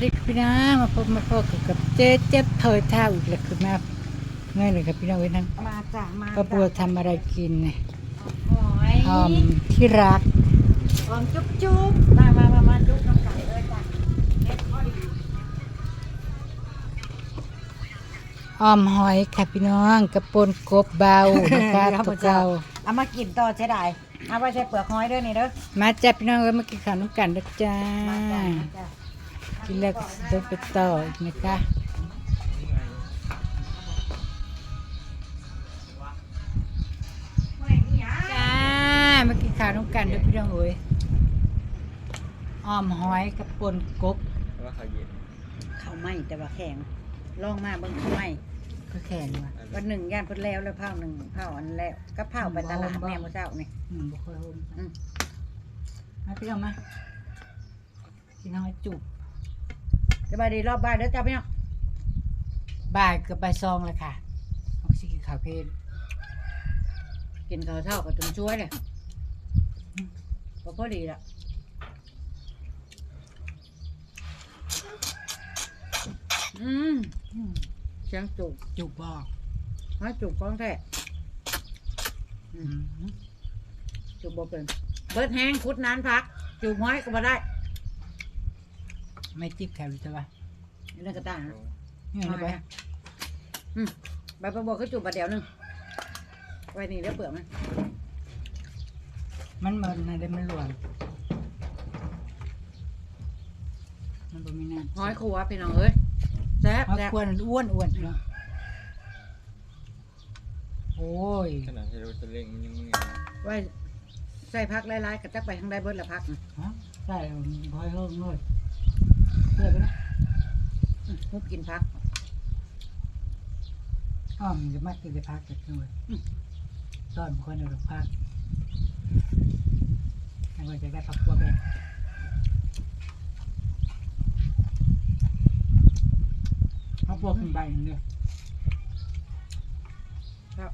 สวัสดีครับพี่น้องมาพบมาพบกับเจ๊เจ็บเผยเท้าอีกแล้วคือมาเมื่อยเลยครับพี่น้องเว้ยทั้งมาจ้ะมาป้าบัวทำอะไรกินเนี่ยหอยหอมที่รักหอมจุ๊บจุ๊บมามามามาจุ๊บน้ำไก่เลยจ้ะเล็กพอดีหอมหอยค่ะพี่น้องกระปนกบเบานะคะตัวเก่าเอามากินต่อใช้ได้เอาไว้ใช้เปลือกหอยด้วยนี่เด้อมาจับพี่น้องเอ้ยมากินข้าวน้ำกันนะจ้ามาจ้ะมาจ้ะ กินแล้วก็ต้องไปต่ออีกนะคะจ้ามากินข้าวน้ำกันด้วยพี่น้องเอ้ยหอมหอยกระปนกบว่าเขาเย็นข้าวไหม้แต่ว่าแข็งลองมาเบิ่งข้าวไหม้ก็แข็งว่ะวันหนึ่งย่านเพิ่นแล้วแล้วเผาหนึ่งเผาอันแล้วก็เผาไปตลาดแม่มื้อเช้านี่อืมบุคคลมอืมมาพี่น้องมากินหอยจุบ สบายดีรอบบ่ายเด้อจ้าพี่น้องบ่ายเกือบบ่ายซองเลยค่ะเอาสิกินข้าวเพลนกินข้าวเช้าก็จนช่วยเลยพอพอดีละอืมอืมเสียงจุกจุบบอกหอยจุกของแท้อือืมมจุกบ่เป็นเบิดแห้งคุดนานพัก จุกหอยก็บ่ได้ ไม่จิบแถวเลยจ้ะวะนี่นั่นก็ตานี่เอาไปอืมใบประบัวก็จุกบาดเดียวหนึงไว้นี่เดี๋ยวเปลือกมันมันเหมือนอะไรมันหลวมมันบ่มีน้ำหอยขัวพี่น้องเอ้ยแซ่บหอยแซ่บควรอ้วนอ้วนเนาะโอ้ยขนาดที่เราจะเล่งมันยังมึงไว้ใส่พักหลายๆกระจักไปทางใดเบิดละพักนะฮะใส่หอยเฮิ่งเลย เพื่อไปนะอืมหุบกินพักอ้อมนจะมากินไปพักกันด้วยตอนคนเอาดอกพักไม่ว่าจะได้พักตัวแบ่งพักตัวขึ้นใบหนึ่งเลยครับ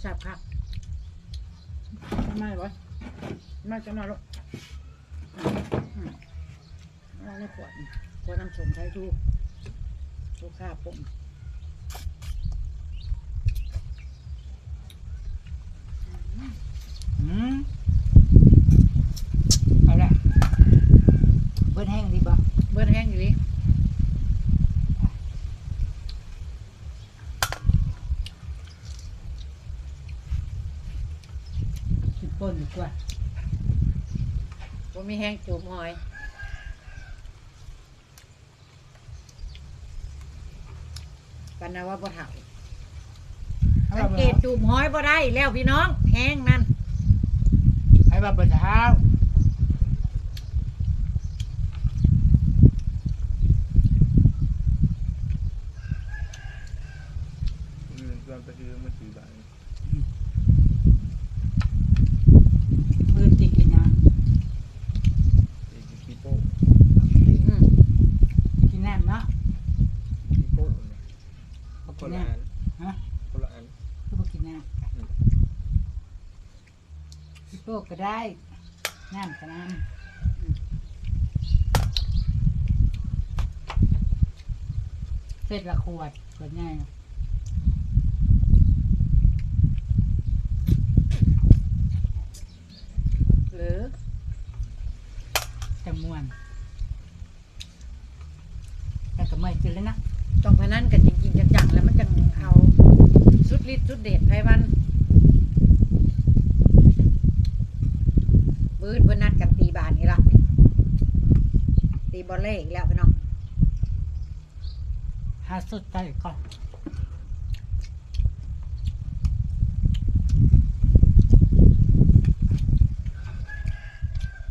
แซ่บครับไม่ไหวไม่จะมาหรอกอืมเอาในขวดนี่ขวดน้ำส้มไทยทูทูข้าปุ่มอืมเอาละเบิ้ลแห้งดีบ่เบิดแห้งอยู่ดิสิบป้นดีกว่า ผมมีแห้งจูบหอยกันนะว่าบ่เถ่าให้สัว่างเกตจูบหอยบ่ได้แล้วพี่น้องแห้งนั่นให้ว่าเปิดเท้าเงินตอนไปซื้อมาสี่บาท มือติดกันนะ เองกีโป้ อืม กินน้ำเนาะ กีโป้เนี่ย บ่ ค กิน นละ น้ อันำฮะ คนละอัน คือบ่กินน้ำพี่ โป้ก็ได้น้ำก็น้ำเสร็จละขวดขวดใหญ่หรือจำมวนแต่ก็ไม่กินแล้วนะต้องพนันกันจริงๆจังๆแล้วมันจังเอาสุดฤทธิ์สุดเดชไพมันบืดเพิ่นนัดกันตีบานนี่ละ ตีบอลเล่อีกแล้วพี่น้องหาสุดใจก่อน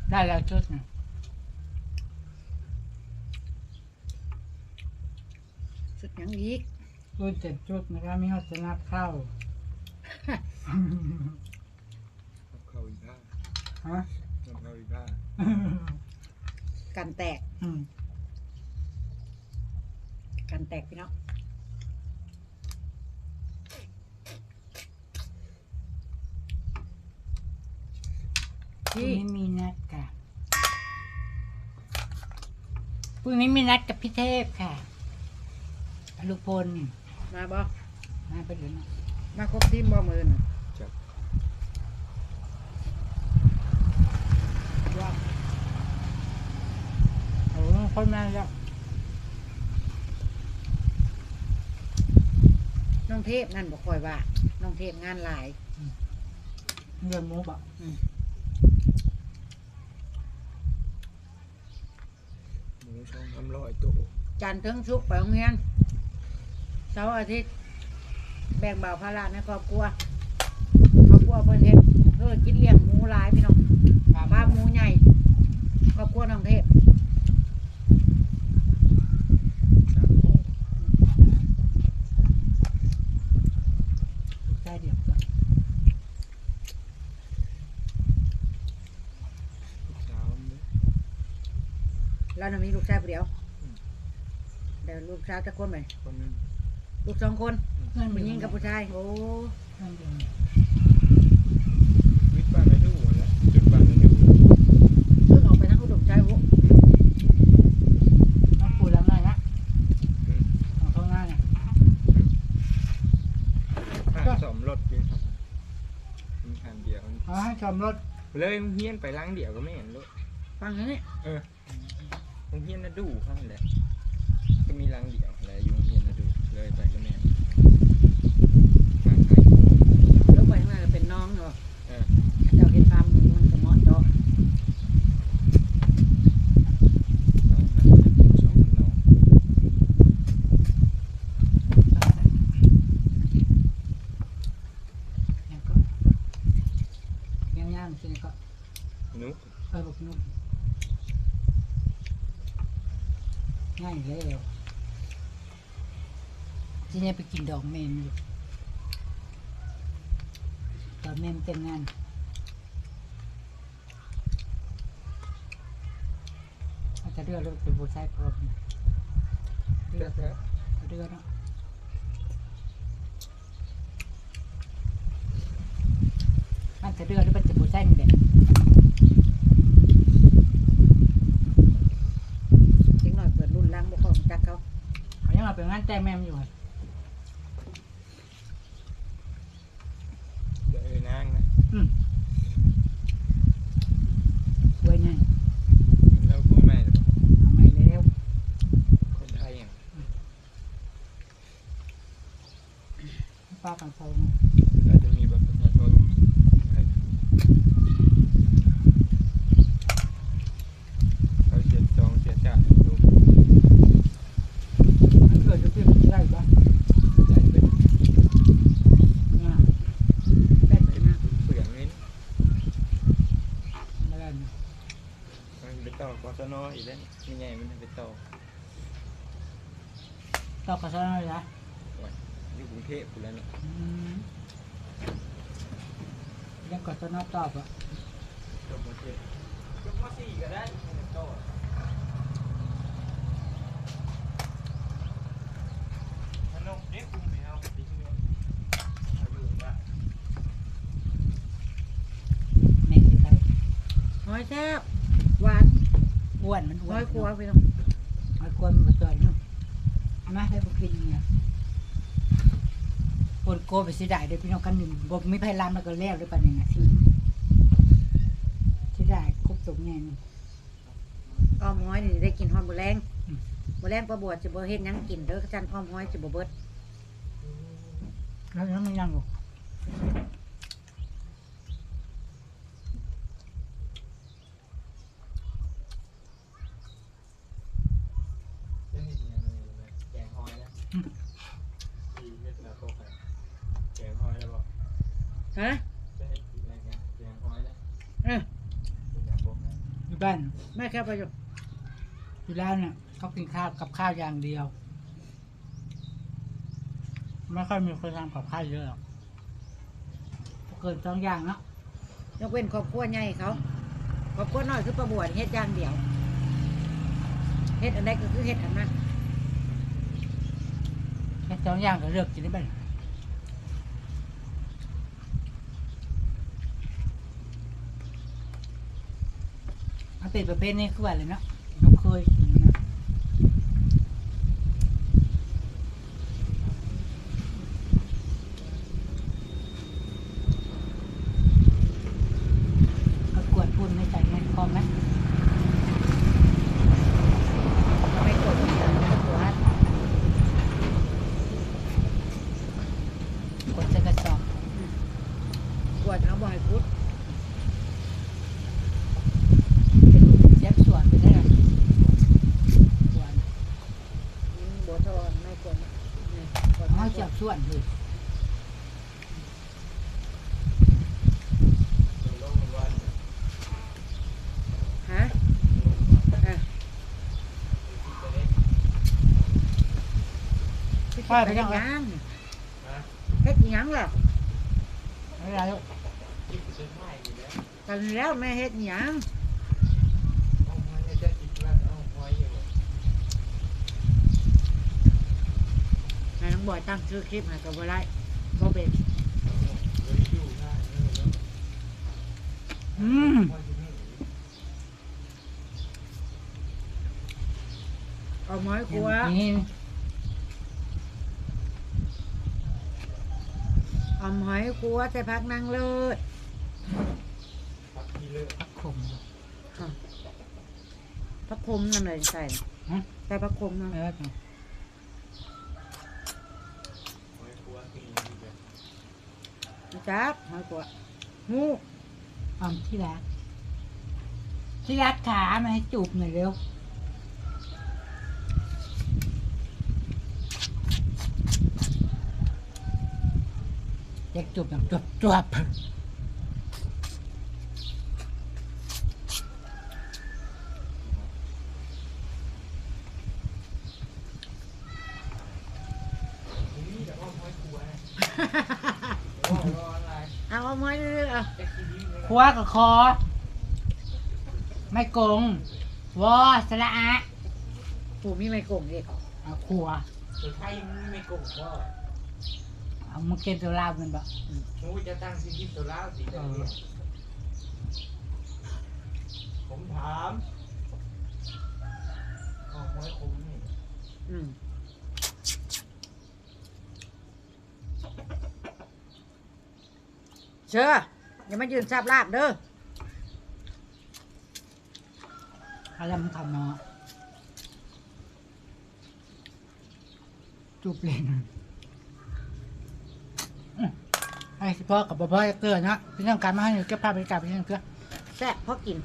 ได้แล้วชุดหนึ่งสุดหยังอีกรุ่นเจ็ดชุดนะครับมีหัวนับเข้ากับข้าวอีกผ้าฮะกับข้าวอีกผ้า กันแตก อืมกันแตกพี่น้องพรุ่งที่นี้มีนัดค่ะพรุ่งนี้มีนัดกับพี่เทพค่ะลูกพลมาบ่มาไปเดี๋ยวนะมาครบทีมบ่มือน่ะ จับ ว่า โอ้คนมาแล้วน้องเทพนั่นบ่ค่อยว่า น้องเทพงานหลาย เงินหมูบอกหมูช่องทำร้อยตัวจันทร์ถึงศุกร์ไปโรงเรียนเสาร์อาทิตย์ แบ่งเบาภาระในครอบครัวครอบครัวเพิ่นเฮ็ดธุรกิจเลี้ยงหมูหลายพี่น้องฟาร์มหมูใหญ่ครอบครัวน้องเทพ สามโมง ลูกชายเดียวกัน ลูกสาวเนี่ย แล้วน่ะมีลูก ชายผู้เดียวเดี๋ยวลูกชายจะคนไหมคนหนึงลูกสองคนเพื่อนผู้หญิงกับผู้ชายโอ้เพื่อนเป็นวิทย์บ้านไม่ดูหมดแล้วจุดบ้านไม่ดูเพิ่งออกไปทั้งอุดมใจโอ้น้องปูแล้วหน่อยนะของข้างหน้าเนี่ยข้างสมรถจริงครับมีคันเดียวเอาให้ชมรถเลยเฮียนไปล้างเดียวก็ไม่เห็นรถฟังนะนี่เออ โรงเรียนน่ะดูข้างแหละก็มีล้างเดียวแหละอยู่โรงเรียนน่ะดูเลยไปก็แม่นข้างใคร ลูกไปข้างหน้าก็เป็นน้องเนาะ เออ เจ้าเห็นฟาร์มหมูมันก็เหมาะเจาะ น้องนั่นเป็นสองน้อง แล้วก็ย่างๆสิก็ นุ๊ก เออบอกนุ่ม ง่ายแล้วทีนี้ไปกินดอกเมนอยู่ตอนเมนแต่งงานอาจจะเดือดเลยเป็นผู้ชายพร้อมเดือดแล้วเดือดเนาะมันจะเดือดหรือมันจะผู้ชายนี่แหละ เด็กหน่อยเปิดรุ่นล้างบ่ค่อยรู้จักเขา เขายังมาเป็นงาน แต่งแม่มนอยู่อะเดี๋ยวเอ้ยนางนะอืมสวยไงแล้วพวกแม่จะบอกทำไมแล้วคนไทยอย่าง ป้ากันโซน เราจะมีแบบประชาชนไทยเขาเจ็ดสองเจ็ดจ้าดู มันเกิดจะเปลี่ยนได้ปะ ใจเป็น เนี่ย ได้ไปนะ เปลืองเงิน ไม่ได้นะ มันไป ต่อกศนอีกแล้วนี่ไงมันไปต่อต่อกระซ้อนเลยนะอยู่กรุงเทพอยู่แล้วเนี่ยอืมยังกดตัวนอตอบอะจบกรุงเทพจบมสี่ก็ได้ต่อขนมเด็กคุณไม่เอาไปทิ้งเลยอาอยู่าแม่งที่ใครหอยแซ่บหวาน อ้วนมันอ้หวนอยครัวพี่น้องหอยกวนมันมาจ่อยเนาะเอามาให้พวกกินเนี่ยปนโกไปเสียดายเด้อพี่น้องกันหนึ่งบ่มีไผลามแล้วก็แล้วด้วยปันยังไงที่เสียดายครบสมไงนี่อ้อมหอยนี่ได้กินหอมบ่แรงอืมบ่แรงประบวชสิบ่เฮ็ดหยังกินเด้อจันอ้อมหอยสิบ่เบิดแล้วยังไม่ยังอยู่จะเห็นยังไงนะแกงหอยนะที่เวียดนามพวกกันแกงหอยแล้วบอก ฮะ จะเห็นอีกแล้วนะแกงหอยนะ เออ เวียดนามพวกกัน อยู่บ้า นแม่แค่ไปอยู่อยู่แล้วเนี่ยเขากินข้าวกับข้าวอย่างเดียว ไม่ค่อยมีคนทำกับข้าวเยอะหรอกเกินสองอย่างเนาะยกเว้นครอบครัวใหญ่เขาครอบครัวน้อยคือประบวชเฮ็ดอย่างเดียวเฮ็ดอันใดก็คือเฮ็ดอันนั้นแค่สองอย่างก็เลือกกินได้บ้าง เป็นประเภทนี้คือว่าอะไรเนาะเราเคยกินนะเอากวดปุ่นไม่ใส่เงินพอไหม เราไม่กดมันจะไม่กด กดใส่กระสอบ กดเอาบ่อยพุทธ เป็นเย็บส่วนไปได้ละส่วน บัวทอนไม่กดนี่กด เอาจับ ส่วนเลยฮะอะไปเฮ็ดหยังเฮ็ดหยังล่ะไม่เป็นไรลูกกันแล้วแม่เฮ็ดหยังให้น้อง บอยตั้งชื่อคลิปให้กับบ่ได้บ่เป็นอืมเอาไม้ครัวนี่เอาไม้ครัวใส่พักนั่งเลิศผักขมพักคมนั่นเลยใส่ฮะใส่พักคมนั่น เออ จับไม้ครัวงูหอมที่รัก ที่รักขามาให้จูบหน่อยเร็วอยากจูบอย่างจวบจวบ เอาเอา ไม้เรื่อยๆเอาคว้ากับคอ ไม่กงวอสละอะปู่มีไม้โก่งเด็กเอาขัวสุดท้ายมึงไม่โกงพ่อเอามาเก็บตัวลาบกันบ่มูจะตั้งสิทธิตัวล้วสิจะเรียนผมถามอ๋อไว้คุ้มนี่อืม เชื่ออย่ามายืนซับลาบเด้ออะไรมันทำเนาะจูบเลยนะอื้อไอ้พ่อกับพ่อเกลือนะพี่น้องการมาให้หนูเก็บภาพบรรยากาศพี่น้องเกลือ แซ่บเพราะกิน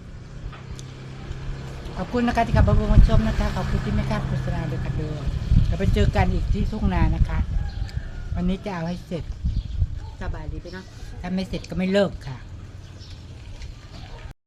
ขอบคุณนะคะที่กลับมาดูมาชมนะคะ ขอบคุณที่ไม่กล้าโฆษณาเลยค่ะเดิมเราไปเจอกันอีกที่ทุ่งนานะคะ วันนี้จะเอาให้เสร็จ สบายดีไปเนาะ ถ้าไม่เสร็จก็ไม่เลิกค่ะ